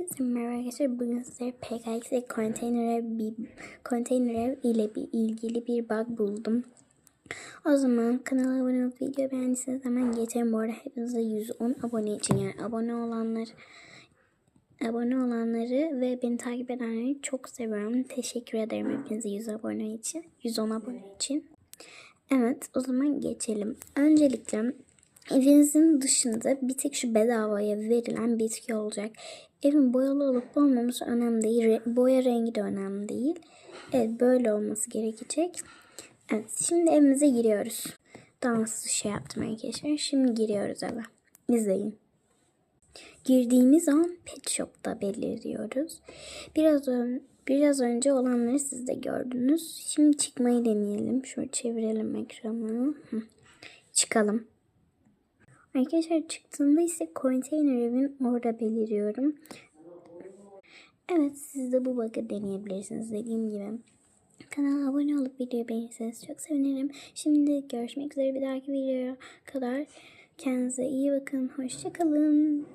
Herkese merhaba arkadaşlar. Bugün sizlere PKX konteyner bir konteyner ile bir ilgili bir bug buldum. O zaman kanala abone olup video beğendiyseniz hemen geçelim. Bu arada hepinize 110 abone için yani abone olanlar abone olanları ve beni takip edenleri çok seviyorum. Teşekkür ederim hepinize 100 abone için. 110 abone için. Evet o zaman geçelim. Öncelikle evinizin dışında bir tek şu bedavaya verilen bitki olacak. Evin boyalı olup olmaması önemli değil. Re- boya rengi de önemli değil. Evet böyle olması gerekecek. Evet şimdi evimize giriyoruz. Nasıl şey yaptım arkadaşlar. Şimdi giriyoruz eve. İzleyin. Girdiğimiz an pet shop'ta belirliyoruz. Biraz ön, biraz önce olanları siz de gördünüz. Şimdi çıkmayı deneyelim. Şöyle çevirelim ekranı. Hı. Çıkalım. Arkadaşlar çıktığında ise konteyner evin orada beliriyorum. Evet siz de bu bug'ı deneyebilirsiniz dediğim gibi. Kanala abone olup videoyu beğenirseniz çok sevinirim. Şimdi görüşmek üzere bir dahaki videoya kadar. Kendinize iyi bakın. Hoşçakalın.